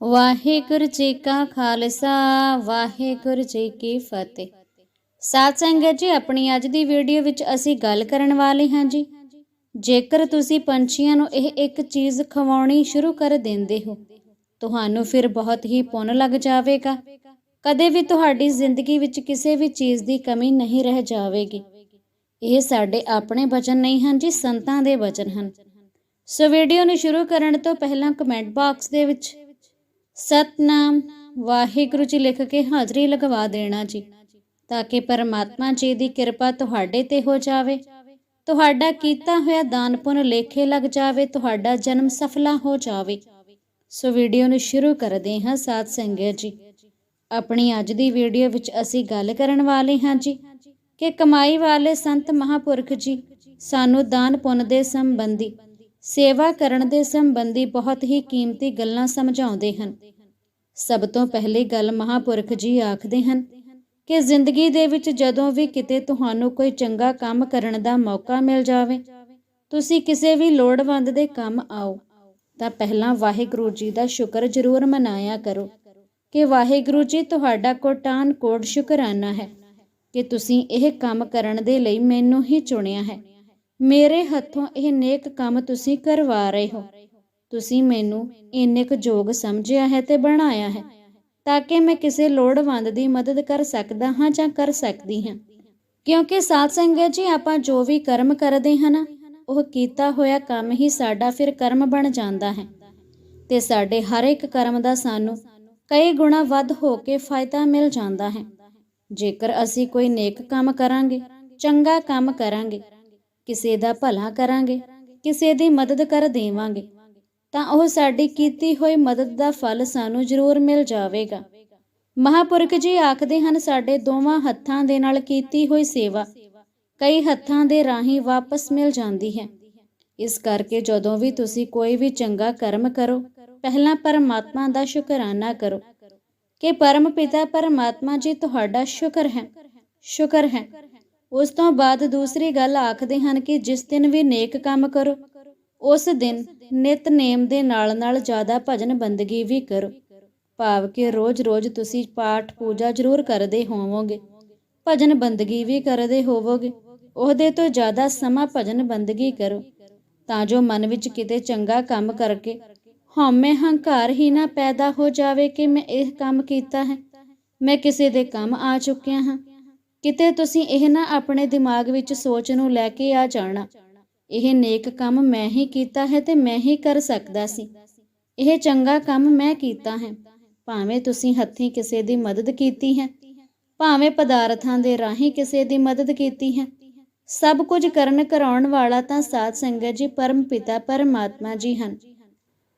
ਵਾਹਿਗੁਰੂ ਜੀ ਕਾ ਖਾਲਸਾ, ਵਾਹਿਗੁਰੂ ਜੀ ਕੀ ਫਤਿਹ। ਸਾਧ ਸੰਗਤ ਜੀ, ਆਪਣੀ ਅੱਜ ਦੀ ਵੀਡੀਓ ਵਿੱਚ ਅਸੀਂ ਗੱਲ ਕਰਨ ਵਾਲੇ ਹਾਂ ਜੀ। ਜੇਕਰ ਤੁਸੀਂ ਪੰਛੀਆਂ ਨੂੰ ਇਹ ਇੱਕ ਚੀਜ਼ ਖਵਾਉਣੀ ਸ਼ੁਰੂ ਕਰ ਦਿੰਦੇ ਹੋ, ਤੁਹਾਨੂੰ ਫਿਰ ਬਹੁਤ ਹੀ ਪੁੰਨ ਲੱਗ ਜਾਵੇਗਾ। ਕਦੇ ਵੀ ਤੁਹਾਡੀ ਜ਼ਿੰਦਗੀ ਵਿੱਚ ਕਿਸੇ ਵੀ ਚੀਜ਼ ਦੀ ਕਮੀ ਨਹੀਂ ਰਹਿ ਜਾਵੇਗੀ। ਇਹ ਸਾਡੇ ਆਪਣੇ ਬਚਨ ਨਹੀਂ ਹਨ ਜੀ, ਸੰਤਾਂ ਦੇ ਬਚਨ ਹਨ। ਸੋ ਵੀਡੀਓ ਨੂੰ ਸ਼ੁਰੂ ਕਰਨ ਤੋਂ ਪਹਿਲਾਂ ਕਮੈਂਟ ਬਾਕਸ ਦੇ ਵਿੱਚ ਸਤਨਾਮ, ਵਾਹਿਗੁਰੂ ਜੀ ਲਿਖ ਕੇ ਹਾਜ਼ਰੀ ਲਗਵਾ ਦੇਣਾ ਜੀ, ਤਾਂ ਕਿ ਪਰਮਾਤਮਾ ਜੀ ਦੀ ਕਿਰਪਾ ਤੁਹਾਡੇ ਤੇ ਹੋ ਜਾਵੇ। ਤੁਹਾਡਾ ਕੀਤਾ ਹੋਇਆ ਦਾਨ ਪੁੰਨ ਲੇਖੇ ਲੱਗ ਜਾਵੇ, ਤੁਹਾਡਾ ਜਨਮ ਸਫਲਾ ਹੋ ਜਾਵੇ। ਸੋ ਵੀਡੀਓ ਨੂੰ ਸ਼ੁਰੂ ਕਰਦੇ ਹਾਂ ਸਾਧ ਸੰਗਤ ਜੀ। ਆਪਣੀ ਅੱਜ ਦੀ ਵੀਡੀਓ ਵਿੱਚ ਅਸੀਂ ਗੱਲ ਕਰਨ ਵਾਲੇ ਹਾਂ ਜੀ, ਕਿ ਕਮਾਈ ਵਾਲੇ ਸੰਤ ਮਹਾਪੁਰਖ ਜੀ, ਸਾਨੂੰ ਦਾਨ ਪੁੰਨ ਦੇ ਸੰਬੰਧੀ ਸੇਵਾ ਕਰਨ ਦੇ ਸੰਬੰਧੀ ਬਹੁਤ ਹੀ ਕੀਮਤੀ ਗੱਲਾਂ ਸਮਝਾਉਂਦੇ ਹਨ। ਸਭ ਤੋਂ ਪਹਿਲੀ ਗੱਲ ਮਹਾਪੁਰਖ ਜੀ ਆਖਦੇ ਹਨ ਕਿ ਜ਼ਿੰਦਗੀ ਦੇ ਵਿੱਚ ਜਦੋਂ ਵੀ ਕਿਤੇ ਤੁਹਾਨੂੰ ਕੋਈ ਚੰਗਾ ਕੰਮ ਕਰਨ ਦਾ ਮੌਕਾ ਮਿਲ ਜਾਵੇ, ਤੁਸੀਂ ਕਿਸੇ ਵੀ ਲੋੜਵੰਦ ਦੇ ਕੰਮ ਆਓ, ਤਾਂ ਪਹਿਲਾਂ ਵਾਹਿਗੁਰੂ ਜੀ ਦਾ ਸ਼ੁਕਰ ਜ਼ਰੂਰ ਮਨਾਇਆ ਕਰੋ ਕਿ ਵਾਹਿਗੁਰੂ ਜੀ ਤੁਹਾਡਾ ਕੋਟਾਨ ਕੋਟ ਸ਼ੁਕਰਾਨਾ ਹੈ ਕਿ ਤੁਸੀਂ ਇਹ ਕੰਮ ਕਰਨ ਦੇ ਲਈ ਮੈਨੂੰ ਹੀ ਚੁਣਿਆ ਹੈ। ਮੇਰੇ ਹੱਥੋਂ ਇਹ ਨੇਕ ਕੰਮ ਤੁਸੀਂ ਕਰਵਾ ਰਹੇ ਹੋ। ਤੁਸੀਂ ਮੈਨੂੰ ਇੰਨੇ ਕੁ ਯੋਗ ਸਮਝਿਆ ਹੈ ਤੇ ਬਣਾਇਆ ਹੈ, ਤਾਂ ਕਿ ਮੈਂ ਕਿਸੇ ਲੋੜਵੰਦ ਦੀ ਮਦਦ ਕਰ ਸਕਦਾ ਹਾਂ ਜਾਂ ਕਰ ਸਕਦੀ ਹਾਂ। ਕਿਉਂਕਿ ਸਾਧ ਸੰਗਤ ਜੀ, ਆਪਾਂ ਜੋ ਵੀ ਕਰਮ ਕਰਦੇ ਹਾਂ ਉਹ ਕੀਤਾ ਹੋਇਆ ਕੰਮ ਹੀ ਸਾਡਾ ਫਿਰ ਕਰਮ ਬਣ ਜਾਂਦਾ ਹੈ। ਤੇ ਸਾਡੇ ਹਰ ਇੱਕ ਕਰਮ ਦਾ ਸਾਨੂੰ ਕਈ ਗੁਣਾ ਵੱਧ ਹੋ ਕੇ ਫਾਇਦਾ ਮਿਲ ਜਾਂਦਾ ਹੈ। ਜੇਕਰ ਅਸੀਂ ਕੋਈ ਨੇਕ ਕੰਮ ਕਰਾਂਗੇ, ਚੰਗਾ ਕੰਮ ਕਰਾਂਗੇ ਕਿਸੇ ਦਾ ਭਲਾ ਕਰਾਂਗੇ, ਕਿਸੇ ਦੀ ਮਦਦ ਕਰ ਦੇਵਾਂਗੇ, ਤਾਂ ਉਹ ਸਾਡੀ ਕੀਤੀ ਹੋਈ ਮਦਦ ਦਾ ਫਲ ਸਾਨੂੰ ਜ਼ਰੂਰ ਮਿਲ ਜਾਵੇਗਾ। ਮਹਾਪੁਰਖ ਜੀ ਆਖਦੇ ਹਨ, ਸਾਡੇ ਦੋਵਾਂ ਹੱਥਾਂ ਦੇ ਨਾਲ ਕੀਤੀ ਹੋਈ ਸੇਵਾ ਕਈ ਹੱਥਾਂ ਦੇ ਰਾਹੀਂ ਵਾਪਸ ਮਿਲ ਜਾਂਦੀ ਹੈ। ਇਸ ਕਰਕੇ ਜਦੋਂ ਵੀ ਤੁਸੀਂ ਕੋਈ ਵੀ ਚੰਗਾ ਕਰਮ ਕਰੋ, ਪਹਿਲਾਂ ਪਰਮਾਤਮਾ ਦਾ ਸ਼ੁਕਰਾਨਾ ਕਰੋ ਕਿ ਪਰਮ ਪਿਤਾ ਪਰਮਾਤਮਾ ਜੀ ਤੁਹਾਡਾ ਸ਼ੁਕਰ ਹੈ ਸ਼ੁਕਰ ਹੈ। ਉਸ ਤੋਂ ਬਾਅਦ ਦੂਸਰੀ ਗੱਲ ਆਖਦੇ ਹਨ ਕਿ ਜਿਸ ਦਿਨ ਵੀ ਨੇਕ ਕੰਮ ਕਰੋ, ਉਸ ਦਿਨ ਨਿਤਨੇਮ ਦੇ ਨਾਲ ਨਾਲ ਜ਼ਿਆਦਾ ਭਜਨ ਬੰਦਗੀ ਵੀ ਕਰੋ। ਭਾਵ ਕਿ ਰੋਜ਼-ਰੋਜ਼ ਤੁਸੀਂ ਪਾਠ ਪੂਜਾ ਜ਼ਰੂਰ ਕਰਦੇ ਹੋਵੋਗੇ, ਭਜਨ ਬੰਦਗੀ ਵੀ ਕਰਦੇ ਹੋਵੋਗੇ, ਉਹਦੇ ਤੋਂ ਜ਼ਿਆਦਾ ਸਮਾਂ ਭਜਨ ਬੰਦਗੀ ਕਰੋ। ਤਾਂ ਜੋ ਮਨ ਵਿੱਚ ਕਿਤੇ ਚੰਗਾ ਕੰਮ ਕਰਕੇ ਹਉਮੈ ਹੰਕਾਰ ਹੀ ਨਾ ਪੈਦਾ ਹੋ ਜਾਵੇ ਕਿ ਮੈਂ ਇਹ ਕੰਮ ਕੀਤਾ ਹੈ, ਮੈਂ ਕਿਸੇ ਦੇ ਕੰਮ ਆ ਚੁੱਕਿਆ ਹਾਂ। ਕਿਤੇ ਤੁਸੀਂ ਇਹ ਨਾ ਆਪਣੇ ਦਿਮਾਗ ਵਿੱਚ ਸੋਚ ਨੂੰ ਲੈ ਕੇ ਆ ਜਾਣਾ। ਇਹ ਨੇਕ ਕੰਮ ਮੈਂ ਹੀ ਕੀਤਾ ਹੈ ਤੇ ਮੈਂ ਹੀ ਕਰ ਸਕਦਾ ਸੀ। ਇਹ ਚੰਗਾ ਕੰਮ ਮੈਂ ਕੀਤਾ ਹੈ। ਭਾਵੇਂ ਤੁਸੀਂ ਹੱਥੀਂ ਕਿਸੇ ਦੀ ਮਦਦ ਕੀਤੀ ਹੈ, ਭਾਵੇਂ ਪਦਾਰਥਾਂ ਦੇ ਰਾਹੀਂ ਕਿਸੇ ਦੀ ਮਦਦ ਕੀਤੀ ਹੈ। ਸਭ ਕੁਝ ਕਰਨ ਕਰਾਉਣ ਵਾਲਾ ਤਾਂ ਸਾਧ ਸੰਗਤ ਜੀ, ਪਰਮ ਪਿਤਾ, ਪਰਮਾਤਮਾ ਜੀ ਹਨ।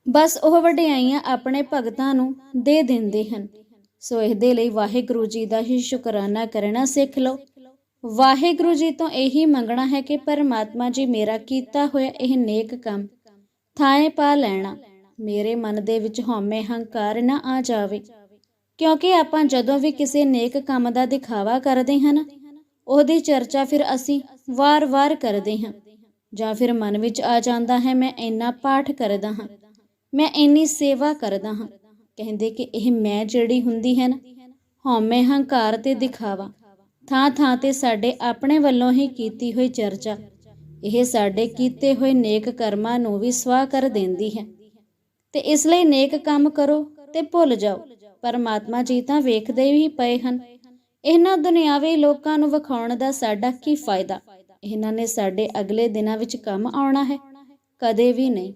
ਬਸ ਉਹ ਵਡਿਆਈਆਂ ਆਪਣੇ ਭਗਤਾਂ ਨੂੰ ਦੇ ਦਿੰਦੇ ਹਨ। ਸੋ ਇਹਦੇ ਲਈ ਵਾਹਿਗੁਰੂ ਜੀ ਦਾ ਹੀ ਸ਼ੁਕਰਾਨਾ ਕਰਨਾ ਸਿੱਖ ਲਓ। ਵਾਹਿਗੁਰੂ ਜੀ ਤੋਂ ਇਹੀ ਮੰਗਣਾ ਹੈ ਕਿ ਪਰਮਾਤਮਾ ਜੀ ਮੇਰਾ ਕੀਤਾ ਹੋਇਆ ਇਹ ਨੇਕ ਕੰਮ ਥਾਂ ਪਾ ਲੈਣਾ। ਮੇਰੇ ਮਨ ਦੇ ਵਿੱਚ ਹਉਮੈ ਹੰਕਾਰ ਨਾ ਆ ਜਾਵੇ। ਕਿਉਂਕਿ ਆਪਾਂ ਜਦੋਂ ਵੀ ਕਿਸੇ ਨੇਕ ਕੰਮ ਦਾ ਦਿਖਾਵਾ ਕਰਦੇ ਹਨ ਉਹਦੀ ਚਰਚਾ ਫਿਰ ਅਸੀਂ ਵਾਰ-ਵਾਰ ਕਰਦੇ ਹਾਂ। ਜਾਂ ਫਿਰ ਮਨ ਵਿੱਚ ਆ ਜਾਂਦਾ ਹੈ, ਮੈਂ ਇੰਨਾ ਪਾਠ ਕਰਦਾ ਹਾਂ, ਮੈਂ ਇੰਨੀ ਸੇਵਾ ਕਰਦਾ ਹਾਂ। ਕਹਿੰਦੇ ਕਿ ਇਹ ਮੈਂ ਜਿਹੜੀ ਹੁੰਦੀ ਹੈ ਨਾ ਹਉਮੈ ਹੰਕਾਰ ਤੇ ਦਿਖਾਵਾ। ਥਾਂ ਥਾਂ ਤੇ ਸਾਡੇ ਆਪਣੇ ਵੱਲੋਂ ਹੀ ਕੀਤੀ ਹੋਈ ਚਰਚਾ। ਇਹ ਸਾਡੇ ਕੀਤੇ ਹੋਏ ਨੇਕ ਕਰਮਾਂ ਨੂੰ ਵੀ ਸਵਾਹ ਕਰ ਦਿੰਦੀ ਹੈ। ਤੇ ਇਸ ਲਈ ਨੇਕ ਕੰਮ ਕਰੋ ਤੇ ਭੁੱਲ ਜਾਓ। ਪਰਮਾਤਮਾ ਜੀ ਤਾਂ ਵੇਖਦੇ ਹੀ ਪਏ ਹਨ। ਇਹਨਾਂ ਦੁਨਿਆਵੀ ਲੋਕਾਂ ਨੂੰ ਵਿਖਾਉਣ ਦਾ ਸਾਡਾ ਕੀ ਫਾਇਦਾ? ਇਹਨਾਂ ਨੇ ਸਾਡੇ ਅਗਲੇ ਦਿਨਾਂ ਵਿੱਚ ਕੰਮ ਆਉਣਾ ਹੈ, ਕਦੇ ਵੀ ਨਹੀਂ।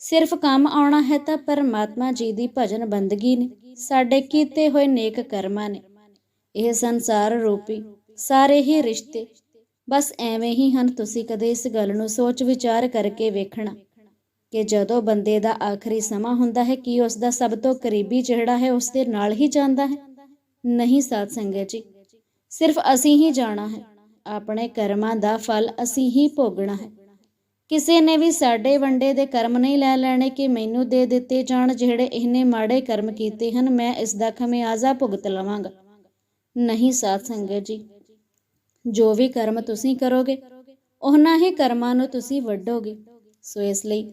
ਸਿਰਫ ਕੰਮ ਆਉਣਾ ਹੈ ਤਾਂ ਪਰਮਾਤਮਾ ਜੀ ਦੀ ਭਜਨ ਬੰਦਗੀ ਨੇ, ਸਾਡੇ ਕੀਤੇ ਹੋਏ ਨੇਕ ਕਰਮਾਂ ਨੇ। ਇਹ ਸੰਸਾਰ ਰੂਪੀ, ਸਾਰੇ ਹੀ ਰਿਸ਼ਤੇ, ਬਸ ਐਵੇਂ ਹੀ ਹਨ ਤੁਸੀਂ ਕਦੇ ਇਸ ਗੱਲ ਨੂੰ ਸੋਚ ਵਿਚਾਰ ਕਰਕੇ ਵੇਖਣਾ। ਕਿ ਜਦੋਂ ਬੰਦੇ ਦਾ ਆਖਰੀ ਸਮਾਂ ਹੁੰਦਾ ਹੈ, ਕਿ ਉਸ ਦਾ ਸਭ ਤੋਂ ਕਰੀਬੀ ਜਿਹੜਾ ਹੈ, ਉਸ ਦੇ ਨਾਲ ਹੀ ਜਾਂਦਾ ਹੈ? ਨਹੀਂ ਸਾਧ ਸੰਗਤ ਜੀ, ਸਿਰਫ ਅਸੀਂ ਹੀ ਜਾਣਾ ਹੈ, ਆਪਣੇ ਕਰਮਾਂ ਦਾ ਫਲ ਅਸੀਂ ਹੀ ਭੋਗਣਾ ਹੈ। ਕਿਸੇ ਨੇ ਵੀ ਸਾਡੇ ਵੰਡੇ ਦੇ ਕਰਮ ਨਹੀਂ ਲੈ ਲੈਣੇ ਕਿ ਮੈਨੂੰ ਦੇ ਦਿੱਤੇ ਜਾਣ ਜਿਹੜੇ ਇਹਨੇ ਮਾੜੇ ਕਰਮ ਕੀਤੇ ਹਨ, ਮੈਂ ਇਸ ਦਾ ਖਮਿਆਜ਼ਾ ਭੁਗਤ ਲਵਾਂਗਾ। ਨਹੀਂ ਸਾਧ ਸੰਗਤ ਜੀ, ਜੋ ਵੀ ਕਰਮ ਤੁਸੀਂ ਕਰੋਗੇ, ਉਹਨਾਂ ਹੀ ਕਰਮਾਂ ਨੂੰ ਤੁਸੀਂ ਵੱਢੋਗੇ। ਸੋ ਇਸ ਲਈ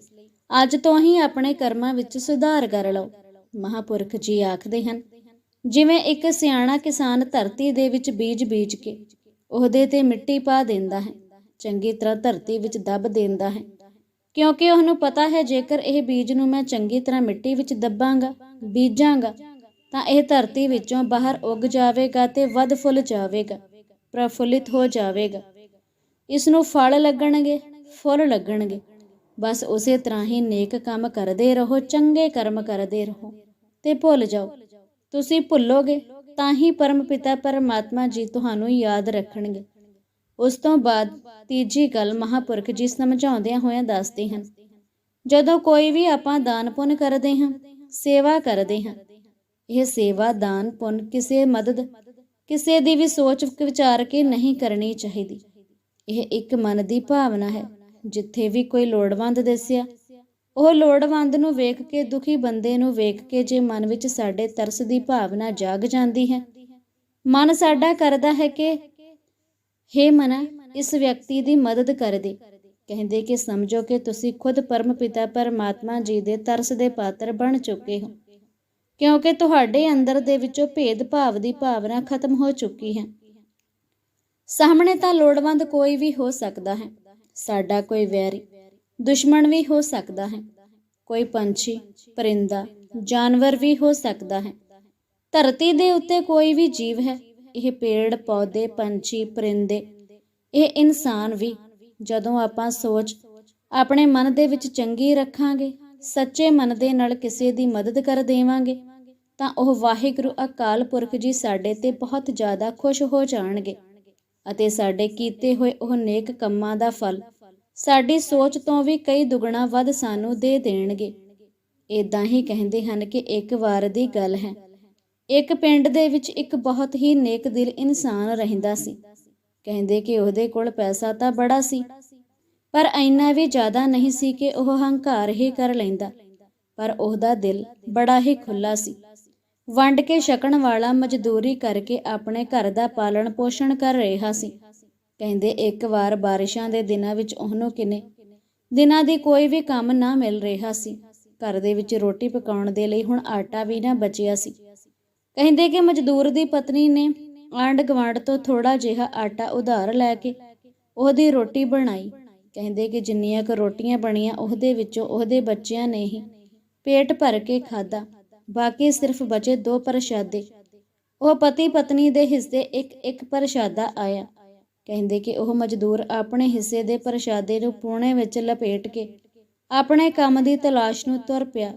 ਅੱਜ ਤੋਂ ਹੀ ਆਪਣੇ ਕਰਮਾਂ ਵਿੱਚ ਸੁਧਾਰ ਕਰ ਲਓ। ਮਹਾਪੁਰਖ ਜੀ ਆਖਦੇ ਹਨ, ਜਿਵੇਂ ਇੱਕ ਸਿਆਣਾ ਕਿਸਾਨ ਧਰਤੀ ਦੇ ਵਿੱਚ ਬੀਜ ਬੀਜ ਕੇ ਉਹਦੇ ਤੇ ਮਿੱਟੀ ਪਾ ਦਿੰਦਾ ਹੈ ਚੰਗੀ ਤਰ੍ਹਾਂ ਧਰਤੀ ਵਿੱਚ ਦੱਬ ਦਿੰਦਾ ਹੈ। ਕਿਉਂਕਿ ਉਹਨੂੰ ਪਤਾ ਹੈ, ਜੇਕਰ ਇਹ ਬੀਜ ਨੂੰ ਮੈਂ ਚੰਗੀ ਤਰ੍ਹਾਂ ਮਿੱਟੀ ਵਿੱਚ ਦੱਬਾਂਗਾ, ਬੀਜਾਂਗਾ, ਤਾਂ ਇਹ ਧਰਤੀ ਵਿੱਚੋਂ ਬਾਹਰ ਉੱਗ ਜਾਵੇਗਾ ਤੇ ਵੱਧ ਫੁੱਲ ਜਾਵੇਗਾ, ਪ੍ਰਫੁੱਲਿਤ ਹੋ ਜਾਵੇਗਾ। ਇਸ ਨੂੰ ਫਲ ਲੱਗਣਗੇ, ਫੁੱਲ ਲੱਗਣਗੇ। ਬਸ ਉਸੇ ਤਰ੍ਹਾਂ ਹੀ ਨੇਕ ਕੰਮ ਕਰਦੇ ਰਹੋ, ਚੰਗੇ ਕਰਮ ਕਰਦੇ ਰਹੋ ਤੇ ਭੁੱਲ ਜਾਓ। ਤੁਸੀਂ ਭੁੱਲੋਗੇ, ਤਾਂ ਹੀ ਪਰਮ ਪਿਤਾ ਪਰਮਾਤਮਾ ਜੀ ਤੁਹਾਨੂੰ ਯਾਦ ਰੱਖਣਗੇ। ਉਸ ਤੋਂ ਬਾਅਦ ਤੀਜੀ ਗੱਲ ਮਹਾਪੁਰਖ ਜੀ ਸਮਝਾਉਂਦਿਆਂ ਹੋਇਆਂ ਦੱਸਦੇ ਹਨ, ਜਦੋਂ ਕੋਈ ਵੀ ਆਪਾਂ ਦਾਨ ਪੁੰਨ ਕਰਦੇ ਹਾਂ, ਸੇਵਾ ਕਰਦੇ ਹਾਂ, ਇਹ ਸੇਵਾ ਦਾਨ ਪੁੰਨ ਕਿਸੇ ਮਦਦ, ਕਿਸੇ ਦੀ ਵੀ ਸੋਚ ਵਿਚਾਰ ਕੇ ਨਹੀਂ ਕਰਨੀ ਚਾਹੀਦੀ। ਇਹ ਇੱਕ ਮਨ ਦੀ ਭਾਵਨਾ ਹੈ, ਜਿੱਥੇ ਵੀ ਕੋਈ ਲੋੜਵੰਦ ਦੱਸਿਆ, ਉਹ ਲੋੜਵੰਦ ਨੂੰ ਵੇਖ ਕੇ, ਦੁਖੀ ਬੰਦੇ ਨੂੰ ਵੇਖ ਕੇ ਜੇ ਮਨ ਵਿੱਚ ਸਾਡੇ ਤਰਸ ਦੀ ਭਾਵਨਾ ਜਾਗ ਜਾਂਦੀ ਹੈ, ਮਨ ਸਾਡਾ ਕਰਦਾ ਹੈ ਕਿ ਹੇ ਮਨਾ, ਇਸ ਵਿਅਕਤੀ ਦੀ ਮਦਦ ਕਰ ਦੇ। ਕਹਿੰਦੇ ਕਿ ਸਮਝੋ ਕਿ ਤੁਸੀਂ ਖੁਦ ਪਰਮ ਪਿਤਾ ਪਰਮਾਤਮਾ ਜੀ ਦੇ ਤਰਸ ਦੇ ਪਾਤਰ ਬਣ ਚੁੱਕੇ ਹੋ। ਕਿਉਂਕਿ ਤੁਹਾਡੇ ਅੰਦਰ ਦੇ ਵਿੱਚੋਂ ਭੇਦ ਭਾਵ ਦੀ ਭਾਵਨਾ ਖਤਮ ਹੋ ਚੁੱਕੀ ਹੈ। ਸਾਹਮਣੇ ਤਾਂ ਲੋੜਵੰਦ ਕੋਈ ਵੀ ਹੋ ਸਕਦਾ ਹੈ। ਸਾਡਾ ਕੋਈ ਵੈਰੀ, ਦੁਸ਼ਮਣ ਵੀ ਹੋ ਸਕਦਾ ਹੈ। ਕੋਈ ਪੰਛੀ, ਪਰਿੰਦਾ, ਜਾਨਵਰ ਵੀ ਹੋ ਸਕਦਾ ਹੈ। ਧਰਤੀ ਦੇ ਉੱਤੇ ਕੋਈ ਵੀ ਜੀਵ ਹੈ। ਇਹ ਪੇੜ, ਪੌਦੇ, ਪੰਛੀ, ਪਰਿੰਦੇ, ਇਹ ਇਨਸਾਨ ਵੀ ਜਦੋਂ ਆਪਾਂ ਸੋਚ ਆਪਣੇ ਮਨ ਦੇ ਵਿੱਚ ਚੰਗੀ ਰੱਖਾਂਗੇ, ਸੱਚੇ ਮਨ ਦੇ ਨਾਲ ਕਿਸੇ ਦੀ ਮਦਦ ਕਰ ਦੇਵਾਂਗੇ, ਤਾਂ ਉਹ ਵਾਹਿਗੁਰੂ ਅਕਾਲ ਪੁਰਖ ਜੀ ਸਾਡੇ ਤੇ ਬਹੁਤ ਜ਼ਿਆਦਾ ਖੁਸ਼ ਹੋ ਜਾਣਗੇ ਅਤੇ ਸਾਡੇ ਕੀਤੇ ਹੋਏ ਉਹ ਨੇਕ ਕੰਮਾਂ ਦਾ ਫਲ ਸਾਡੀ ਸੋਚ ਤੋਂ ਵੀ ਕਈ ਦੁਗਣਾ ਵੱਧ ਸਾਨੂੰ ਦੇ ਦੇਣਗੇ। ਇਦਾਂ ਹੀ ਕਹਿੰਦੇ ਹਨ ਕਿ ਇੱਕ ਵਾਰ ਦੀ ਗੱਲ ਹੈ। ਇੱਕ ਪਿੰਡ ਦੇ ਵਿੱਚ ਇੱਕ ਬਹੁਤ ਹੀ ਨੇਕ ਦਿਲ ਇਨਸਾਨ ਰਹਿੰਦਾ ਸੀ। ਕਹਿੰਦੇ ਕਿ ਉਹਦੇ ਕੋਲ ਪੈਸਾ ਤਾਂ ਬੜਾ ਸੀ, ਪਰ ਇੰਨਾ ਵੀ ਜ਼ਿਆਦਾ ਨਹੀਂ ਸੀ ਕਿ ਉਹ ਹੰਕਾਰ ਹੀ ਕਰ ਲੈਂਦਾ। ਪਰ ਉਹਦਾ ਦਿਲ ਬੜਾ ਹੀ ਖੁੱਲਾ ਸੀ। ਵੰਡ ਕੇ ਛਕਣ ਵਾਲਾ ਮਜ਼ਦੂਰੀ ਕਰਕੇ ਆਪਣੇ ਘਰ ਦਾ ਪਾਲਣ ਪੋਸ਼ਣ ਕਰ ਰਿਹਾ ਸੀ। ਕਹਿੰਦੇ ਇੱਕ ਵਾਰ ਬਾਰਿਸ਼ਾਂ ਦੇ ਦਿਨਾਂ ਵਿੱਚ ਉਹਨੂੰ ਕਿਨੇ ਦਿਨਾਂ ਦੀ ਕੋਈ ਵੀ ਕੰਮ ਨਾ ਮਿਲ ਰਿਹਾ ਸੀ। ਘਰ ਦੇ ਵਿੱਚ ਰੋਟੀ ਪਕਾਉਣ ਦੇ ਲਈ ਹੁਣ ਆਟਾ ਵੀ ਨਾ ਬਚਿਆ ਸੀ। ਕਹਿੰਦੇ ਕਿ ਮਜ਼ਦੂਰ ਦੀ ਪਤਨੀ ਨੇ ਆਂਡ ਗਵਾਂਡ ਤੋਂ ਥੋੜਾ ਜਿਹਾ ਆਟਾ ਉਧਾਰ ਲੈ ਕੇ ਉਹਦੀ ਰੋਟੀ ਬਣਾਈ। ਕਹਿੰਦੇ ਕਿ ਜਿੰਨੀਆਂ ਕੁ ਰੋਟੀਆਂ ਬਣੀਆਂ, ਉਹਦੇ ਵਿੱਚੋਂ ਉਹਦੇ ਬੱਚਿਆਂ ਨੇ ਹੀ ਪੇਟ ਭਰ ਕੇ ਖਾਦਾ ਬਾਕੀ ਸਿਰਫ ਬਚੇ ਦੋ ਪ੍ਰਸ਼ਾਦੇ। ਉਹ ਪਤੀ ਪਤਨੀ ਦੇ ਹਿੱਸੇ ਇੱਕ ਇੱਕ ਪ੍ਰਸ਼ਾਦਾ ਆਇਆ। ਕਹਿੰਦੇ ਕਿ ਉਹ ਮਜ਼ਦੂਰ ਆਪਣੇ ਹਿੱਸੇ ਦੇ ਪ੍ਰਸ਼ਾਦੇ ਨੂੰ ਪੂਣੇ ਵਿੱਚ ਲਪੇਟ ਕੇ ਆਪਣੇ ਕੰਮ ਦੀ ਤਲਾਸ਼ ਨੂੰ ਤੁਰ ਪਿਆ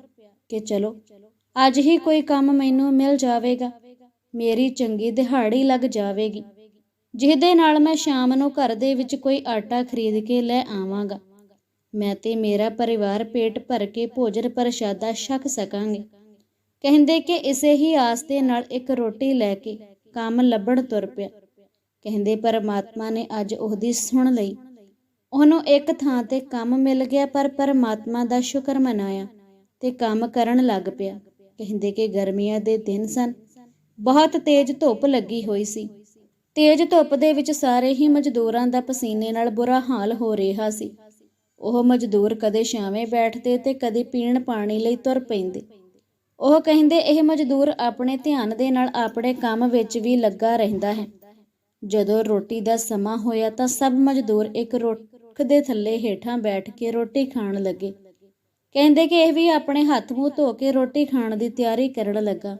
ਕਿ ਚਲੋ ਅੱਜ ਹੀ ਕੋਈ ਕੰਮ ਮੈਨੂੰ ਮਿਲ ਜਾਵੇਗਾ। ਮੇਰੀ ਚੰਗੀ ਦਿਹਾੜੀ ਲੱਗ ਜਾਵੇਗੀ। ਜਿਹਦੇ ਨਾਲ ਮੈਂ ਸ਼ਾਮ ਨੂੰ ਘਰ ਦੇ ਵਿੱਚ ਕੋਈ ਆਟਾ ਖਰੀਦ ਕੇ ਲੈ ਆਵਾਂਗਾ। ਮੈਂ ਤੇ ਮੇਰਾ ਪਰਿਵਾਰ ਪੇਟ ਭਰ ਕੇ ਭੋਜਨ ਪ੍ਰਸ਼ਾਦਾ ਛਕ ਸਕਾਂਗੇ। ਕਹਿੰਦੇ ਕਿ ਇਸੇ ਹੀ ਆਸ ਦੇ ਨਾਲ ਇੱਕ ਰੋਟੀ ਲੈ ਕੇ ਕੰਮ ਲੱਭਣ ਤੁਰ ਪਿਆ। ਕਹਿੰਦੇ ਪਰਮਾਤਮਾ ਨੇ ਅੱਜ ਉਹਦੀ ਸੁਣ ਲਈ। ਉਹਨੂੰ ਇੱਕ ਥਾਂ ਤੇ ਕੰਮ ਮਿਲ ਗਿਆ ਪਰ ਪਰਮਾਤਮਾ ਦਾ ਸ਼ੁਕਰ ਮਨਾਇਆ ਤੇ ਕੰਮ ਕਰਨ ਲੱਗ ਪਿਆ। ਕਹਿੰਦੇ ਕਿ ਗਰਮੀਆਂ ਦੇ ਦਿਨ ਸਨ। ਬਹੁਤ ਤੇਜ਼ ਧੁੱਪ ਲੱਗੀ ਹੋਈ ਸੀ। ਤੇਜ਼ ਧੁੱਪ ਦੇ ਵਿੱਚ ਸਾਰੇ ਹੀ ਮਜ਼ਦੂਰਾਂ ਦਾ ਪਸੀਨੇ ਨਾਲ ਬੁਰਾ ਹਾਲ ਹੋ ਰਿਹਾ ਸੀ। ਉਹ ਮਜ਼ਦੂਰ ਕਦੇ ਛਾਵੇਂ ਬੈਠਦੇ ਤੇ ਕਦੇ ਪੀਣ ਪਾਣੀ ਲਈ ਤੁਰ ਪੈਂਦੇ। ਉਹ ਕਹਿੰਦੇ ਇਹ ਮਜ਼ਦੂਰ ਆਪਣੇ ਧਿਆਨ ਦੇ ਨਾਲ ਆਪਣੇ ਕੰਮ ਵਿੱਚ ਵੀ ਲੱਗਾ ਰਹਿੰਦਾ ਹੈ। ਜਦੋਂ ਰੋਟੀ ਦਾ ਸਮਾਂ ਹੋਇਆ ਤਾਂ ਸਭ ਮਜ਼ਦੂਰ ਇੱਕ ਰੁੱਖ ਦੇ ਥੱਲੇ ਹੇਠਾਂ ਬੈਠ ਕੇ ਰੋਟੀ ਖਾਣ ਲੱਗੇ। ਕਹਿੰਦੇ ਕਿ ਇਹ ਵੀ ਆਪਣੇ ਹੱਥ ਮੂੰਹ ਧੋ ਕੇ ਰੋਟੀ ਖਾਣ ਦੀ ਤਿਆਰੀ ਕਰਨ ਲੱਗਾ।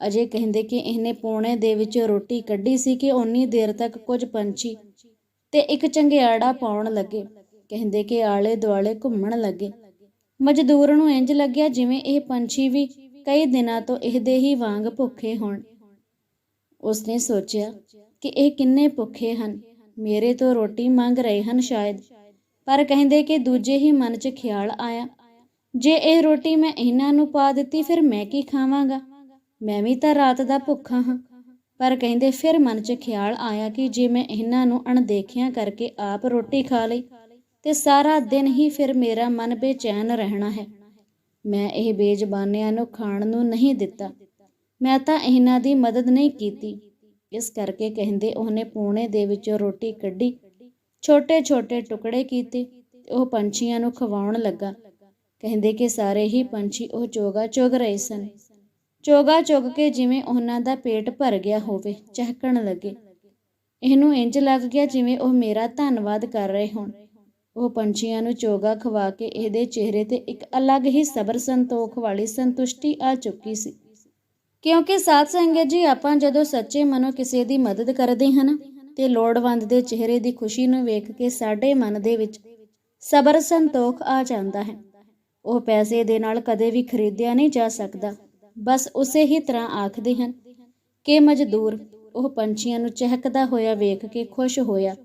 ਅਜੇ ਕਹਿੰਦੇ ਕਿ ਇਹਨੇ ਪੋਣੇ ਦੇ ਵਿੱਚ ਰੋਟੀ ਕੱਢੀ ਸੀ ਕਿ ਓਨੀ ਦੇਰ ਤੱਕ ਕੁਝ ਪੰਛੀ ਤੇ ਇੱਕ ਚੰਗਿਆੜਾ ਪਾਉਣ ਲੱਗੇ। ਕਹਿੰਦੇ ਕਿ ਆਲੇ ਦੁਆਲੇ ਘੁੰਮਣ ਲੱਗੇ। ਮਜ਼ਦੂਰ ਨੂੰ ਇੰਜ ਲੱਗਿਆ ਜਿਵੇਂ ਇਹ ਪੰਛੀ ਵੀ ਕਈ ਦਿਨਾਂ ਤੋਂ ਇਹਦੇ ਹੀ ਵਾਂਗ ਭੁੱਖੇ ਹੋਣ। ਉਸਨੇ ਸੋਚਿਆ ਕਿ ਇਹ ਕਿੰਨੇ ਭੁੱਖੇ ਹਨ। ਮੇਰੇ ਤੋਂ ਰੋਟੀ ਮੰਗ ਰਹੇ ਹਨ ਸ਼ਾਇਦ। ਪਰ ਕਹਿੰਦੇ ਕਿ ਦੂਜੇ ਹੀ ਮਨ 'ਚ ਖਿਆਲ ਆਇਆ ਜੇ ਇਹ ਰੋਟੀ ਮੈਂ ਇਹਨਾਂ ਨੂੰ ਪਾ ਦਿੱਤੀ, ਫਿਰ ਮੈਂ ਕੀ ਖਾਵਾਂਗਾ? ਮੈਂ ਵੀ ਤਾਂ ਰਾਤ ਦਾ ਭੁੱਖਾ ਹਾਂ। ਪਰ ਕਹਿੰਦੇ ਫਿਰ ਮਨ 'ਚ ਖਿਆਲ ਆਇਆ ਕਿ ਜੇ ਮੈਂ ਇਹਨਾਂ ਨੂੰ ਅਣਦੇਖਿਆ ਕਰਕੇ ਆਪ ਰੋਟੀ ਖਾ ਲਈ, ਤੇ ਸਾਰਾ ਦਿਨ ਹੀ ਫਿਰ ਮੇਰਾ ਮਨ ਬੇਚੈਨ ਰਹਿਣਾ ਹੈ। ਮੈਂ ਇਹ ਬੇਜ਼ਬਾਨਿਆਂ ਨੂੰ ਖਾਣ ਨੂੰ ਨਹੀਂ ਦਿੱਤਾ। ਮੈਂ ਤਾਂ ਇਹਨਾਂ ਦੀ ਮਦਦ ਨਹੀਂ ਕੀਤੀ। ਇਸ ਕਰਕੇ ਕਹਿੰਦੇ ਉਹਨੇ ਪੂਣੇ ਦੇ ਵਿੱਚੋਂ ਰੋਟੀ ਕੱਢੀ। ਛੋਟੇ-ਛੋਟੇ ਟੁਕੜੇ ਕੀਤੇ ਉਹ ਪੰਛੀਆਂ ਨੂੰ ਖਵਾਉਣ ਲੱਗਾ। ਕਹਿੰਦੇ ਕਿ ਸਾਰੇ ਹੀ ਪੰਛੀ ਉਹ ਚੋਗਾ ਚੁਗ ਰਹੇ ਸਨ। ਚੋਗਾ ਚੁਗ ਕੇ ਜਿਵੇਂ ਉਹਨਾਂ ਦਾ ਪੇਟ ਭਰ ਗਿਆ ਹੋਵੇ, ਚਹਿਕਣ ਲੱਗੇ। ਇਹਨੂੰ ਇੰਜ ਲੱਗ ਗਿਆ ਜਿਵੇਂ ਉਹ ਮੇਰਾ ਧੰਨਵਾਦ ਕਰ ਰਹੇ ਹੋਣ। ਉਹ ਪੰਛੀਆਂ ਨੂੰ ਚੋਗਾ ਖਵਾ ਕੇ ਇਹਦੇ ਚਿਹਰੇ ਤੇ ਇੱਕ ਅਲੱਗ ਹੀ ਸਬਰ ਸੰਤੋਖ ਵਾਲੀ ਸੰਤੁਸ਼ਟੀ ਆ ਚੁੱਕੀ ਸੀ। ਕਿਉਂਕਿ ਸਾਧ ਸੰਗਤ ਜੀ, ਆਪਾਂ ਜਦੋਂ ਸੱਚੇ ਮਨੋਂ ਕਿਸੇ ਦੀ ਮਦਦ ਕਰਦੇ ਹਨ ਤੇ ਲੋੜਵੰਦ ਦੇ ਚਿਹਰੇ ਦੀ ਖੁਸ਼ੀ ਨੂੰ ਵੇਖ ਕੇ ਸਾਡੇ ਮਨ ਦੇ ਵਿੱਚ ਸਬਰ ਸੰਤੋਖ ਆ ਜਾਂਦਾ ਹੈ। ਉਹ ਪੈਸੇ ਦੇ ਨਾਲ ਕਦੇ ਵੀ ਖਰੀਦਿਆ ਨਹੀਂ ਜਾ ਸਕਦਾ। ਬਸ ਉਸੇ ਹੀ ਤਰ੍ਹਾਂ ਆਖਦੇ ਹਨ, ਕਿ ਮਜ਼ਦੂਰ, ਉਹ ਪੰਛੀਆਂ ਨੂੰ ਚਹਿਕਦਾ ਹੋਇਆ ਵੇਖ ਕੇ ਖੁਸ਼ ਹੋਇਆ।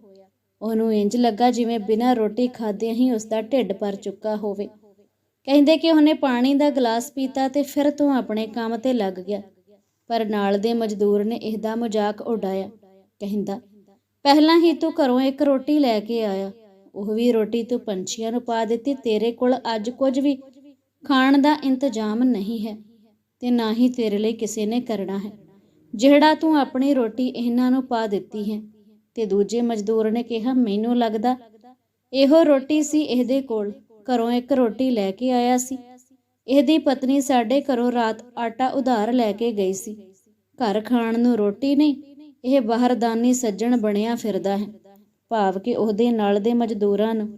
ਉਹਨੂੰ ਇੰਜ ਲੱਗਾ ਜਿਵੇਂ ਬਿਨਾਂ ਰੋਟੀ ਖਾਦਿਆਂ ਹੀ ਉਸ ਦਾ ਢਿੱਡ ਭਰ ਚੁੱਕਾ ਹੋਵੇ। ਕਹਿੰਦੇ ਕਿ ਉਹਨੇ ਪਾਣੀ ਦਾ ਗਲਾਸ ਪੀਤਾ ਤੇ ਫਿਰ ਤੋਂ ਆਪਣੇ ਕੰਮ ਤੇ ਲੱਗ ਗਿਆ। ਪਰ ਨਾਲ ਦੇ ਮਜ਼ਦੂਰ ਨੇ ਇਹਦਾ ਮਜ਼ਾਕ ਉਡਾਇਆ। ਕਹਿੰਦਾ, ਪਹਿਲਾਂ ਹੀ ਤੂੰ ਘਰੋਂ ਇੱਕ ਰੋਟੀ ਲੈ ਕੇ ਆਇਆ। ਉਹ ਵੀ ਰੋਟੀ ਤੂੰ ਪੰਛੀਆਂ ਨੂੰ ਪਾ ਦਿੱਤੀ, ਤੇਰੇ ਕੋਲ ਅੱਜ ਕੁਝ ਵੀ ਖਾਣ ਦਾ ਇੰਤਜ਼ਾਮ ਨਹੀਂ ਹੈ ਤੇ ਨਾ ਹੀ ਤੇਰੇ ਲਈ ਕਿਸੇ ਨੇ ਕਰਨਾ ਹੈ। ਜਿਹੜਾ ਤੂੰ ਆਪਣੀ ਰੋਟੀ ਇਹਨਾਂ ਨੂੰ ਪਾ ਦਿੱਤੀ ਹੈ। ਤੇ ਦੂਜੇ ਮਜ਼ਦੂਰ ਨੇ ਕਿਹਾ, ਮੈਨੂੰ ਲੱਗਦਾ ਇਹੋ ਰੋਟੀ ਸੀ ਇਹਦੇ ਕੋਲ। ਘਰੋਂ ਇੱਕ ਰੋਟੀ ਲੈ ਕੇ ਆਇਆ ਸੀ। ਇਹਦੀ ਪਤਨੀ ਸਾਡੇ ਘਰੋਂ ਰਾਤ ਆਟਾ ਉਧਾਰ ਲੈ ਕੇ ਗਈ ਸੀ। ਘਰ ਖਾਣ ਨੂੰ ਰੋਟੀ ਨਹੀਂ, ਇਹ ਬਾਹਰਦਾਨੀ ਸੱਜਣ ਬਣਿਆ ਫਿਰਦਾ ਹੈ। ਭਾਵ ਕਿ ਉਹਦੇ ਨਾਲ ਦੇ ਮਜ਼ਦੂਰਾਂ ਨੂੰ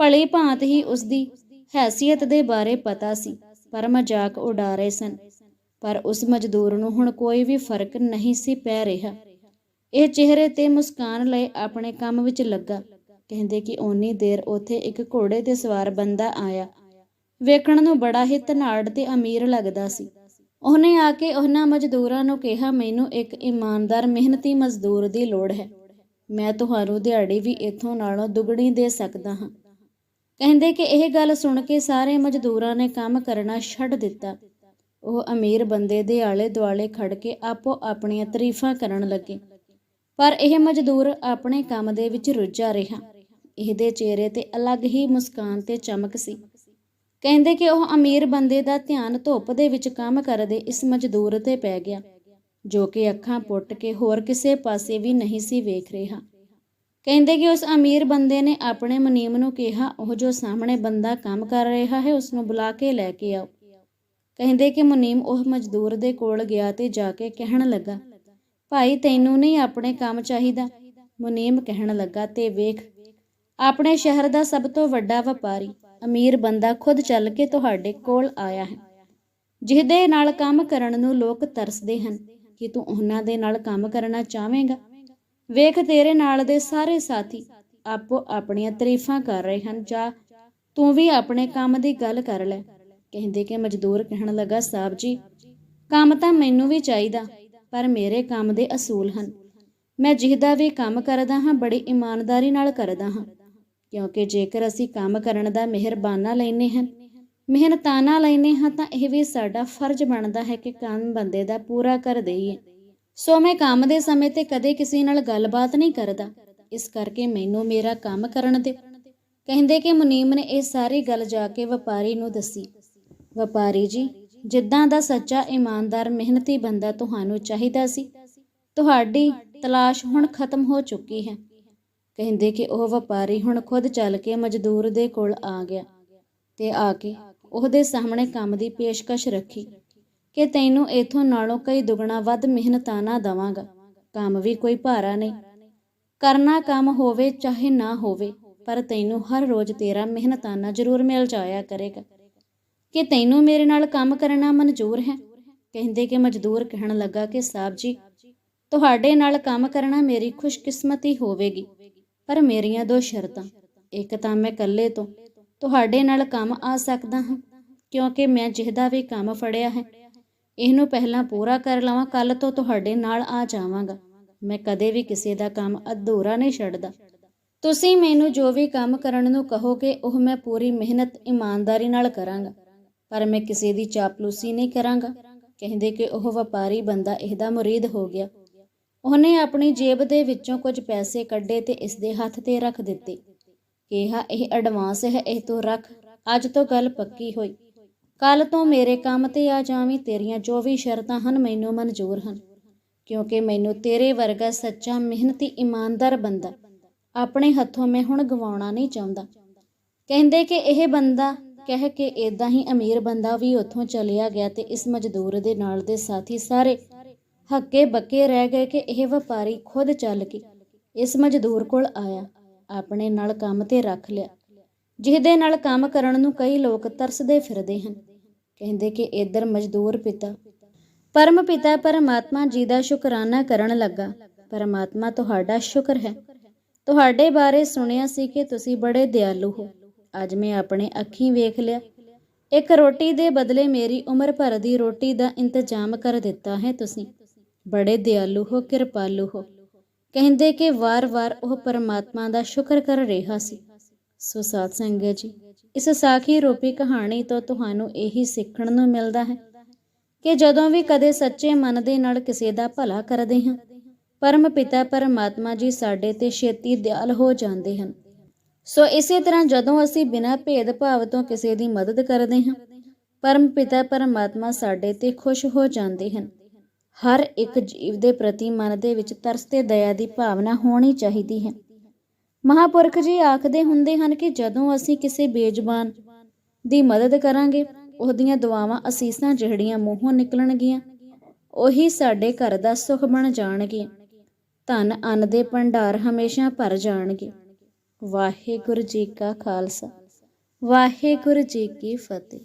ਭਲੀ ਭਾਂਤ ਹੀ ਉਸਦੀ ਹੈਸੀਅਤ ਦੇ ਬਾਰੇ ਪਤਾ ਸੀ, ਪਰ ਮਜ਼ਾਕ ਉਡਾ ਰਹੇ ਸਨ। ਪਰ ਉਸ ਮਜ਼ਦੂਰ ਨੂੰ ਹੁਣ ਕੋਈ ਵੀ ਫ਼ਰਕ ਨਹੀਂ ਸੀ ਪੈ ਰਿਹਾ। ਇਹ ਚਿਹਰੇ ਤੇ ਮੁਸਕਾਨ ਲਈ ਆਪਣੇ ਕੰਮ ਵਿੱਚ ਲੱਗਾ। ਕਹਿੰਦੇ ਕਿ ਓਨੀ ਦੇਰ ਉੱਥੇ ਇੱਕ ਘੋੜੇ ਤੇ ਸਵਾਰ ਬੰਦਾ ਆਇਆ। ਵੇਖਣ ਨੂੰ ਬੜਾ ਹੀ ਧਨਾੜ ਤੇ ਅਮੀਰ ਲੱਗਦਾ ਸੀ। ਉਹਨੇ ਆ ਕੇ ਉਹਨਾਂ ਮਜ਼ਦੂਰਾਂ ਨੂੰ ਕਿਹਾ, ਮੈਨੂੰ ਇੱਕ ਇਮਾਨਦਾਰ, ਮਿਹਨਤੀ ਮਜ਼ਦੂਰ ਦੀ ਲੋੜ ਹੈ। ਮੈਂ ਤੁਹਾਨੂੰ ਦਿਹਾੜੀ ਵੀ ਇਥੋਂ ਨਾਲੋਂ ਦੁੱਗਣੀ ਦੇ ਸਕਦਾ ਹਾਂ। ਕਹਿੰਦੇ ਕਿ ਇਹ ਗੱਲ ਸੁਣ ਕੇ ਸਾਰੇ ਮਜ਼ਦੂਰਾਂ ਨੇ ਕੰਮ ਕਰਨਾ ਛੱਡ ਦਿੱਤਾ। ਉਹ ਅਮੀਰ ਬੰਦੇ ਦੇ ਆਲੇ ਦੁਆਲੇ ਖੜ ਕੇ ਆਪੋ ਆਪਣੀਆਂ ਤਾਰੀਫਾਂ ਕਰਨ ਲੱਗੇ। ਪਰ ਇਹ ਮਜ਼ਦੂਰ ਆਪਣੇ ਕੰਮ ਦੇ ਵਿੱਚ ਰੁੱਝਾ ਰਿਹਾ। ਇਹਦੇ ਚਿਹਰੇ ਤੇ ਅਲੱਗ ਹੀ ਮੁਸਕਾਨ ਤੇ ਚਮਕ ਸੀ। ਕਹਿੰਦੇ ਕਿ ਉਹ ਅਮੀਰ ਬੰਦੇ ਦਾ ਧਿਆਨ ਧੁੱਪ ਦੇ ਵਿੱਚ ਕੰਮ ਕਰਦੇ ਇਸ ਮਜ਼ਦੂਰ ਤੇ ਪੈ ਗਿਆ। ਜੋ ਕਿ ਅੱਖਾਂ ਪੁੱਟ ਕੇ ਹੋਰ ਕਿਸੇ ਪਾਸੇ ਵੀ ਨਹੀਂ ਸੀ ਵੇਖ ਰਿਹਾ। ਕਹਿੰਦੇ ਕਿ ਉਸ ਅਮੀਰ ਬੰਦੇ ਨੇ ਆਪਣੇ ਮੁਨੀਮ ਨੂੰ ਕਿਹਾ, ਉਹ ਜੋ ਸਾਹਮਣੇ ਬੰਦਾ ਕੰਮ ਕਰ ਰਿਹਾ ਹੈ, ਉਸ ਨੂੰ ਬੁਲਾ ਕੇ ਲੈ ਕੇ ਆਓ। ਕਹਿੰਦੇ ਕਿ ਮੁਨੀਮ ਉਹ ਮਜ਼ਦੂਰ ਦੇ ਕੋਲ ਗਿਆ ਤੇ ਜਾ ਕੇ ਕਹਿਣ ਲੱਗਾ, ਭਾਈ, ਤੈਨੂੰ ਨਹੀਂ ਆਪਣੇ ਕੰਮ ਚਾਹੀਦਾ? ਮੁਨੀਮ ਕਹਿਣ ਲੱਗਾ ਤੇ ਵੇਖ, ਆਪਣੇ ਸ਼ਹਿਰ ਦਾ ਸਭ ਤੋਂ ਵੱਡਾ ਵਪਾਰੀ, ਅਮੀਰ ਬੰਦਾ ਖੁਦ ਚੱਲ ਕੇ ਤੁਹਾਡੇ ਕੋਲ ਆਇਆ ਹੈ, ਜਿਹਦੇ ਨਾਲ ਕੰਮ ਕਰਨ ਨੂੰ ਲੋਕ ਤਰਸਦੇ ਹਨ। ਕਿ ਤੂੰ ਉਹਨਾਂ ਦੇ ਨਾਲ ਕੰਮ ਕਰਨਾ ਚਾਹਵੇਂਗਾ? ਵੇਖ, ਤੇਰੇ ਨਾਲ ਦੇ ਸਾਰੇ ਸਾਥੀ ਆਪੋ ਆਪਣੀਆਂ ਤਾਰੀਫਾਂ ਕਰ ਰਹੇ ਹਨ। ਜਾਂ, ਤੂੰ ਵੀ ਆਪਣੇ ਕੰਮ ਦੀ ਗੱਲ ਕਰ ਲੈ। ਕਹਿੰਦੇ ਕਿ ਮਜ਼ਦੂਰ ਕਹਿਣ ਲੱਗਾ ਸਾਹਿਬ ਜੀ, ਕੰਮ ਤਾਂ ਮੈਨੂੰ ਵੀ ਚਾਹੀਦਾ, ਪਰ ਮੇਰੇ ਕੰਮ ਦੇ ਅਸੂਲ ਹਨ। ਮੈਂ ਜਿਹਦਾ ਵੀ ਕੰਮ ਕਰਦਾ ਹਾਂ, ਬੜੀ ਇਮਾਨਦਾਰੀ ਨਾਲ ਕਰਦਾ ਹਾਂ। ਕਿਉਂਕਿ ਜੇਕਰ ਅਸੀਂ ਕੰਮ ਕਰਨ ਦਾ ਮਿਹਰਬਾਨਾ ਲੈਨੇ ਹਾਂ ਮਿਹਨਤਾਨਾ ਲੈਨੇ ਹਾਂ ਤਾਂ ਇਹ ਵੀ ਸਾਡਾ ਫਰਜ਼ ਬਣਦਾ ਹੈ ਕਿ ਕੰਮ ਬੰਦੇ ਦਾ ਪੂਰਾ ਕਰ ਦੇਈਏ। ਸੋ ਮੈਂ ਕੰਮ ਦੇ ਸਮੇਂ ਤੇ ਕਦੇ ਕਿਸੇ ਨਾਲ ਗੱਲਬਾਤ ਨਹੀਂ ਕਰਦਾ। ਇਸ ਕਰਕੇ ਮੈਨੂੰ ਮੇਰਾ ਕੰਮ ਕਰਨ ਦੇ ਕਹਿੰਦੇ ਕਿ ਮੁਨੀਮ ਨੇ ਇਹ ਸਾਰੀ ਗੱਲ ਜਾ ਕੇ ਵਪਾਰੀ ਨੂੰ ਦੱਸੀ। ਵਪਾਰੀ ਜੀ, ਜਿੱਦਾਂ ਦਾ ਸੱਚਾ ਇਮਾਨਦਾਰ, ਮਿਹਨਤੀ ਬੰਦਾ ਤੁਹਾਨੂੰ ਚਾਹੀਦਾ ਸੀ, ਤੁਹਾਡੀ ਤਲਾਸ਼ ਹੁਣ ਖਤਮ ਹੋ ਚੁੱਕੀ ਹੈ। ਕਹਿੰਦੇ ਕਿ ਉਹ ਵਪਾਰੀ ਹੁਣ ਖੁਦ ਚੱਲ ਕੇ ਮਜ਼ਦੂਰ ਦੇ ਕੋਲ ਆ ਗਿਆ ਤੇ ਆ ਕੇ ਉਹਦੇ ਸਾਹਮਣੇ ਕੰਮ ਦੀ ਪੇਸ਼ਕਸ਼ ਰੱਖੀ ਕਿ ਤੈਨੂੰ ਇਥੋਂ ਨਾਲੋਂ ਕਈ ਦੁਗਣਾ ਵੱਧ ਮਿਹਨਤਾਨਾ ਦਵਾਂਗਾ। ਕੰਮ ਵੀ ਕੋਈ ਭਾਰਾ ਨਹੀਂ। ਕਰਨਾ ਕੰਮ ਹੋਵੇ, ਚਾਹੇ ਨਾ ਹੋਵੇ, ਪਰ ਤੈਨੂੰ ਹਰ ਰੋਜ਼ ਤੇਰਾ ਮਿਹਨਤਾਨਾ ਜ਼ਰੂਰ ਮਿਲ ਜਾਇਆ ਕਰੇਗਾ। ਕਿ ਤੈਨੂੰ ਮੇਰੇ ਨਾਲ ਕੰਮ ਕਰਨਾ ਮਨਜ਼ੂਰ ਹੈ? ਕਹਿੰਦੇ ਕਿ ਮਜ਼ਦੂਰ ਕਹਿਣ ਲੱਗਾ ਕਿ ਸਾਹਿਬ ਜੀ, ਤੁਹਾਡੇ ਨਾਲ ਕੰਮ ਕਰਨਾ ਮੇਰੀ ਖੁਸ਼ਕਿਸਮਤੀ ਹੋਵੇਗੀ, ਪਰ ਮੇਰੀਆਂ ਦੋ ਸ਼ਰਤਾਂ। ਇੱਕ ਤਾਂ ਮੈਂ ਇਕੱਲੇ ਤੋਂ ਤੁਹਾਡੇ ਨਾਲ ਕੰਮ ਆ ਸਕਦਾ ਹਾਂ, ਕਿਉਂਕਿ ਮੈਂ ਜਿਹਦਾ ਵੀ ਕੰਮ ਫੜਿਆ ਹੈ। ਇਹਨੂੰ ਪਹਿਲਾਂ ਪੂਰਾ ਕਰ ਲਵਾਂ ਕੱਲ ਤੋਂ ਤੁਹਾਡੇ ਨਾਲ ਆ ਜਾਵਾਂਗਾ। ਮੈਂ ਕਦੇ ਵੀ ਕਿਸੇ ਦਾ ਕੰਮ ਅਧੂਰਾ ਨਹੀਂ ਛੱਡਦਾ। ਤੁਸੀਂ ਮੈਨੂੰ ਜੋ ਵੀ ਕੰਮ ਕਰਨ ਨੂੰ ਕਹੋਗੇ, ਉਹ ਮੈਂ ਪੂਰੀ ਮਿਹਨਤ, ਇਮਾਨਦਾਰੀ ਨਾਲ ਕਰਾਂਗਾ। ਪਰ ਮੈਂ ਕਿਸੇ ਦੀ ਚਾਪਲੂਸੀ ਨਹੀਂ ਕਰਾਂਗਾ। ਕਹਿੰਦੇ ਕਿ ਉਹ ਵਪਾਰੀ ਬੰਦਾ ਇਹਦਾ ਮੁਰੀਦ ਹੋ ਗਿਆ। ਉਹਨੇ ਆਪਣੀ ਜੇਬ ਦੇ ਵਿੱਚੋਂ ਕੁਝ ਪੈਸੇ ਕੱਢੇ ਤੇ ਇਸ ਦੇ ਹੱਥ ਤੇ ਰੱਖ ਦਿੱਤੇ। ਕਿਹਾ, ਇਹ ਐਡਵਾਂਸ ਹੈ, ਇਹ ਤੋਂ ਰੱਖ। ਅੱਜ ਤੋਂ ਗੱਲ ਪੱਕੀ ਹੋਈ। ਕੱਲ ਤੋਂ ਮੇਰੇ ਕੰਮ ਤੇ ਆ ਜਾਵੀਂ, ਤੇਰੀਆਂ ਜੋ ਵੀ ਸ਼ਰਤਾਂ ਹਨ ਮੈਨੂੰ ਮਨਜ਼ੂਰ ਹਨ। ਕਿਉਂਕਿ ਮੈਨੂੰ ਤੇਰੇ ਵਰਗਾ ਸੱਚਾ, ਮਿਹਨਤੀ, ਇਮਾਨਦਾਰ ਬੰਦਾ ਆਪਣੇ ਹੱਥੋਂ ਮੈਂ ਹੁਣ ਗਵਾਉਣਾ ਨਹੀਂ ਚਾਹੁੰਦਾ। ਕਹਿੰਦੇ ਕਿ ਇਹ ਬੰਦਾ, ਕਹਿ ਕੇ ਇਦਾਂ ਹੀ ਅਮੀਰ ਬੰਦਾ ਵੀ ਉੱਥੋਂ ਚਲਿਆ ਗਿਆ ਤੇ ਇਸ ਮਜ਼ਦੂਰ ਦੇ ਨਾਲ ਦੇ ਸਾਥੀ ਸਾਰੇ ਹੱਕੇ ਬੱਕੇ ਰਹਿ ਗਏ ਕਿ ਇਹ ਵਪਾਰੀ ਖੁਦ ਚੱਲ ਕੇ ਇਸ ਮਜ਼ਦੂਰ ਕੋਲ ਆਇਆ। ਆਪਣੇ ਨਾਲ ਕੰਮ ਤੇ ਰੱਖ ਲਿਆ। ਜਿਹਦੇ ਨਾਲ ਕੰਮ ਕਰਨ ਨੂੰ ਕਈ ਲੋਕ ਤਰਸਦੇ ਫਿਰਦੇ ਹਨ। ਕਹਿੰਦੇ ਕਿ ਇਧਰ ਮਜ਼ਦੂਰ ਪਿਤਾ, ਪਰਮ ਪਿਤਾ ਪਰਮਾਤਮਾ ਜੀ ਦਾ ਸ਼ੁਕਰਾਨਾ ਕਰਨ ਲੱਗਾ। ਪਰਮਾਤਮਾ ਤੁਹਾਡਾ ਸ਼ੁਕਰ ਹੈ। ਤੁਹਾਡੇ ਬਾਰੇ ਸੁਣਿਆ ਸੀ ਕਿ ਤੁਸੀਂ ਬੜੇ ਦਿਆਲੂ ਹੋ। ਅੱਜ ਮੈਂ ਆਪਣੇ ਅੱਖੀਂ ਵੇਖ ਲਿਆ। ਇੱਕ ਰੋਟੀ ਦੇ ਬਦਲੇ ਮੇਰੀ ਉਮਰ ਭਰ ਦੀ ਰੋਟੀ ਦਾ ਇੰਤਜ਼ਾਮ ਕਰ ਦਿੱਤਾ ਹੈ ਤੁਸੀਂ। ਬੜੇ ਦਿਆਲੂ ਹੋ, ਕਿਰਪਾਲੂ ਹੋ। ਕਹਿੰਦੇ ਕਿ ਵਾਰ-ਵਾਰ ਉਹ ਪਰਮਾਤਮਾ ਦਾ ਸ਼ੁਕਰ ਕਰ ਰਿਹਾ ਸੀ। ਸੋ ਸਾਧ ਸੰਗਤ ਜੀ, ਇਸ ਸਾਖੀ ਰੂਪੀ ਕਹਾਣੀ ਤੋਂ ਤੁਹਾਨੂੰ ਇਹੀ ਸਿੱਖਣ ਨੂੰ ਮਿਲਦਾ ਹੈ ਕਿ ਜਦੋਂ ਵੀ ਕਦੇ ਸੱਚੇ ਮਨ ਦੇ ਨਾਲ ਕਿਸੇ ਦਾ ਭਲਾ ਕਰਦੇ ਹਾਂ ਪਰਮ ਪਿਤਾ ਪਰਮਾਤਮਾ ਜੀ ਸਾਡੇ ਤੇ ਛੇਤੀ ਦਿਆਲ ਹੋ ਜਾਂਦੇ ਹਨ। ਸੋ ਇਸੇ ਤਰ੍ਹਾਂ ਜਦੋਂ ਅਸੀਂ ਬਿਨਾਂ ਭੇਦਭਾਵ ਤੋਂ ਕਿਸੇ ਦੀ ਮਦਦ ਕਰਦੇ ਹਾਂ ਪਰਮ ਪਿਤਾ ਪਰਮਾਤਮਾ ਸਾਡੇ ਤੇ ਖੁਸ਼ ਹੋ ਜਾਂਦੇ ਹਨ। ਹਰ ਇੱਕ ਜੀਵ ਦੇ ਪ੍ਰਤੀ ਮਨ ਦੇ ਵਿੱਚ ਤਰਸ ਤੇ ਦਇਆ ਦੀ ਭਾਵਨਾ ਹੋਣੀ ਚਾਹੀਦੀ ਹੈ। ਮਹਾਪੁਰਖ ਜੀ ਆਖਦੇ ਹੁੰਦੇ ਹਨ ਕਿ ਜਦੋਂ ਅਸੀਂ ਕਿਸੇ ਬੇਜ਼ਬਾਨ ਦੀ ਮਦਦ ਕਰਾਂਗੇ, ਉਹਦੀਆਂ ਦੁਆਵਾਂ ਅਸੀਸਾਂ ਜਿਹੜੀਆਂ ਮੂੰਹੋਂ ਨਿਕਲਣਗੀਆਂ, ਉਹੀ ਸਾਡੇ ਘਰ ਦਾ ਸੁਖ ਬਣ ਜਾਣਗੀਆਂ ਧਨ, ਅੰਨ ਦੇ ਭੰਡਾਰ ਹਮੇਸ਼ਾ ਭਰ ਜਾਣਗੇ। ਵਾਹਿਗੁਰੂ ਜੀ ਕਾ ਖਾਲਸਾ, ਵਾਹਿਗੁਰੂ ਜੀ ਕੀ ਫਤਿਹ।